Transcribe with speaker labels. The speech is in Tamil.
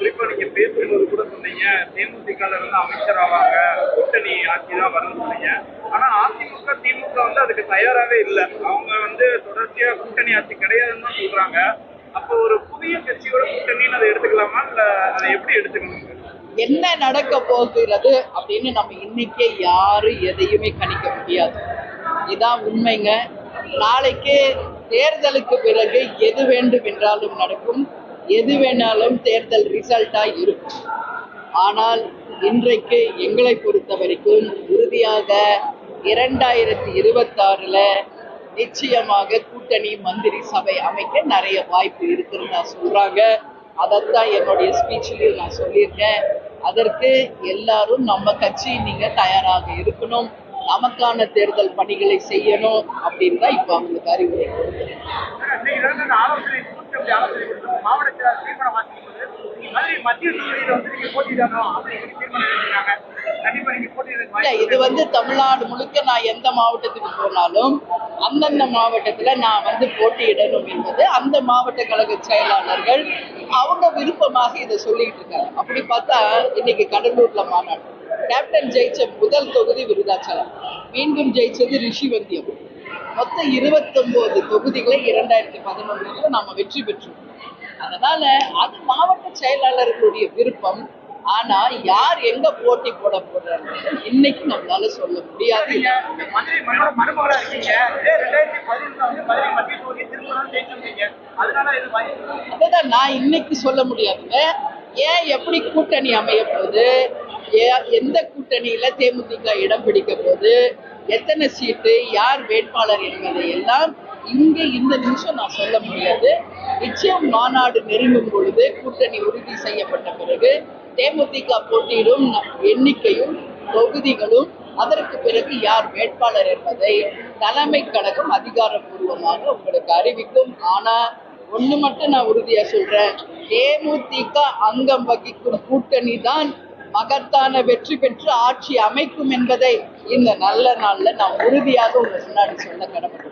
Speaker 1: குறிப்பா நீங்க பேசும்போது கூட சொன்னீங்க தேமுதிகால இருந்து அமைச்சர் ஆவாங்க கூட்டணி ஆட்சி தான் வரும்னு சொன்னீங்க. ஆனா அதிமுக திமுக வந்து அதுக்கு தயாராகவே இல்லை. அவங்க வந்து தொடர்ச்சியா கூட்டணி ஆட்சி கிடையாதுன்னு தான் சொல்றாங்க. அப்போ ஒரு புதிய கட்சியோட கூட்டணின்னு அதை எடுத்துக்கலாமா? இல்ல அதை எப்படி எடுத்துக்கணும்?
Speaker 2: என்ன நடக்க போகிறது அப்படின்னு நம்ம இன்னைக்கே யாரும் எதையுமே கணிக்க முடியாது. இதான் உண்மைங்க. நாளைக்கு தேர்தலுக்கு பிறகு எது வேண்டும் என்றாலும் நடக்கும். எது வேணாலும் தேர்தல் ரிசல்ட்டா இருக்கும். ஆனால் இன்றைக்கு எங்களை பொறுத்த வரைக்கும் உறுதியாக இரண்டாயிரத்தி இருபத்தாறுல நிச்சயமாக கூட்டணி மந்திரி சபை அமைக்க நிறைய வாய்ப்பு இருக்குன்னு சொல்றாங்க. அதைத்தான் என்னுடைய ஸ்பீச்லயும் நான் சொல்லியிருக்கேன். அதற்கு எல்லாரும் நம்ம கட்சி நீங்க தயாராக இருக்கணும். நமக்கான தேர்தல் பணிகளை செய்யணும் அப்படின்னு தான் இப்போ அவங்களுக்கு அறிவுரை இது வந்து தமிழ்நாடு முழுக்க நான் எந்த மாவட்டத்துக்கு போனாலும் அந்தந்த மாவட்டத்துல நான் வந்து போட்டியிடணும் என்பது அந்த மாவட்ட கழக செயலாளர்கள் அவங்க விருப்பமாக இதை சொல்லிட்டு இருக்காங்க. அப்படி பார்த்தா இன்னைக்கு கடலூர்ல மாநாடு. கேப்டன் ஜெயிச்ச முதல் தொகுதி விருதாச்சலம். மீண்டும் ஜெயிச்சது ரிஷிவந்தியம். மொத்தம் இருபத்தொன்பது தொகுதிகளை இரண்டாயிரத்தி பதினொன்றுல நம்ம வெற்றி பெற்றோம். அதனால அது மாவட்ட செயலாளர்களுடைய விருப்பம். ஆனா யார் எங்க போட்டி போட போறாங்க இன்னைக்கு நம்மளால சொல்ல முடியாது. அதுதான் நான் இன்னைக்கு சொல்ல முடியாதுங்க. ஏன் எப்படி கூட்டணி அமைய போகுது? எந்த கூட்டணியில தேமுதிக இடம் பிடிக்க போது எத்தனை சீட்டு யார் வேட்பாளர் என்பதை எல்லாம் இங்கே இந்த நிமிஷம் நான் சொல்ல முடியாது. நிச்சயம் மாநாடு நெருங்கும் பொழுது கூட்டணி உறுதி செய்யப்பட்ட பிறகு தேமுதிக போட்டியிடும் எண்ணிக்கையும் தொகுதிகளும் அதற்கு பிறகு யார் வேட்பாளர் என்பதை தலைமை கழகம் அதிகாரப்பூர்வமாக உங்களுக்கு அறிவிக்கும். ஆனா ஒண்ணு மட்டும் நான் உறுதியாக சொல்றேன். தேமுதிக அங்கம் வகிக்கும் கூட்டணி தான் மகத்தான வெற்றி பெற்று ஆட்சி அமைக்கும் என்பதை இந்த நல்ல நாள்ல நான் உறுதியாக உங்க முன்னாடி சொல்ல கடமை